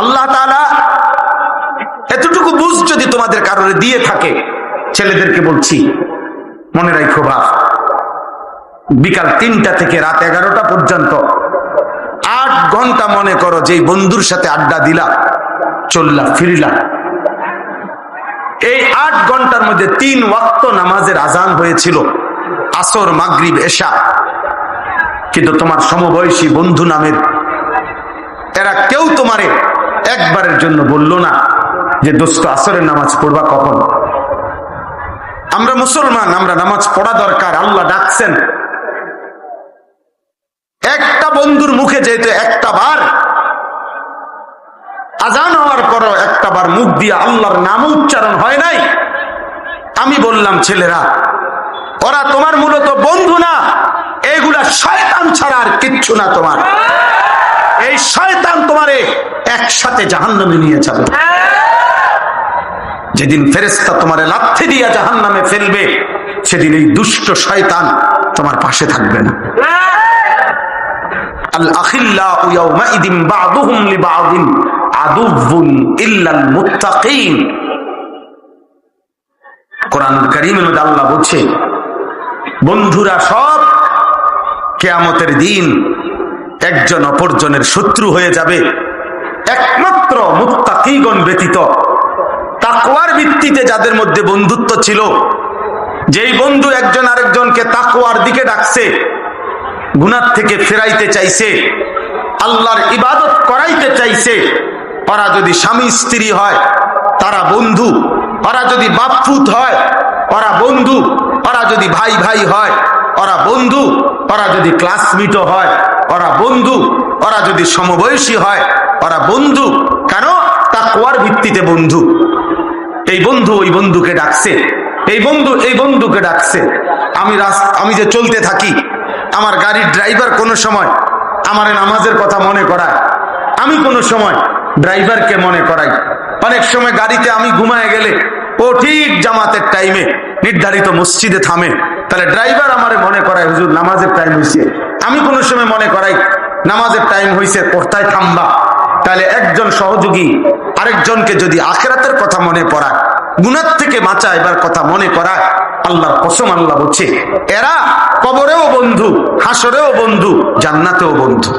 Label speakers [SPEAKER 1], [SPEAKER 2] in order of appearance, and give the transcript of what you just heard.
[SPEAKER 1] আল্লাহ এতটুকু বুঝ যদি তোমাদের কারণে দিয়ে থাকে, ছেলেদেরকে বলছি, মনে রাখো বাপ, বিকাল তিনটা থেকে রাত এগারোটা পর্যন্ত আট ঘণ্টা মনে করো যে বন্ধুর সাথে আড্ডা দিলা, চললা, ফিরিলা। এই আট ঘণ্টার মধ্যে তিন ওয়াক্ত নামাজের আজান হয়েছিল, আসর, মাগরিব, এশা। কিন্তু তোমার সমবয়সী বন্ধু নামের কেউ তোমারে একবারের জন্য বলল না যে, দোস্ত, আসরের নামাজ পড়বা কখন? আমরা মুসলমান, আমরা নামাজ পড়া দরকার, আল্লাহ ডাকছেন। একটা বন্ধুর মুখে যেহেতু একটা বার আজান হওয়ার পরও একটা বার মুখ দিয়ে আল্লাহর নাম উচ্চারণ হয় নাই, আমি বললাম, ছেলেরা, ওরা তোমার মূলত বন্ধু না, এগুলা শয়তান ছাড়া আর কিচ্ছু না তোমার। এই শয়তান তোমারে একসাথে জাহান্নামে নিয়ে যাবে। যেদিন ফেরেস্তা তোমারে লাথি দিয়া জাহান্নামে ফেলবে, সেদিন এই দুষ্ট শয়তান তোমার পাশে থাকবে না। বন্ধুরা সব কেয়ামতের দিন একজন অপরজনের শত্রু হয়ে যাবে। একমাত্র মুত্তাকিগণ ব্যতীত। তাকওয়ার ভিত্তিতে যাদের মধ্যে বন্ধুত্ব ছিল, যেই বন্ধু একজন আরেকজনকে তাকওয়ার দিকে ডাকছে, গুনার থেকে ফেরাইতে চাইছে, আল্লাহর ইবাদত করাইতে চাইছে ওরা যদি স্বামী স্ত্রী হয়, তারা বন্ধু ওরা যদি বাপফুত হয় ওরা বন্ধু ওরা যদি ভাই ভাই হয় ওরা বন্ধু, ওরা যদি ক্লাসমেটও হয়, ওরা বন্ধু, ওরা যদি সমবয়সী হয়, ওরা বন্ধু। কেন? তাকওয়ার ভিত্তিতে বন্ধু। এই বন্ধু ওই বন্ধুকে ডাকছে। এই বন্ধু এই বন্ধুকে ডাকছে। আমি আমি যে চলতে থাকি, আমার গাড়ির ড্রাইভার কোনো সময় আমার নামাজের কথা মনে করায়। আমি কোনো সময় ড্রাইভারকে মনে করাই। অনেক সময় গাড়িতে আমি ঘুমায় গেলে ও ঠিক জামাতের টাইমে নির্ধারিত মসজিদে থামে। তাহলে ড্রাইভার আমারে মনে করায়, হুজুর, নামাজের টাইম হয়েছে আমি কোনো সময় মনে করাই, নামাজের টাইম হয়েছে কোথায় থামবা? তাহলে একজন সহযোগী আরেকজনকে যদি আখেরাতের কথা মনে পড়ায়, গুনার থেকে বাঁচা এবার কথা মনে করায়, আল্লাহর কসম আল্লাহ বলছে, এরা কবরেও বন্ধু, হাসরেও বন্ধু, জান্নাতেও বন্ধু।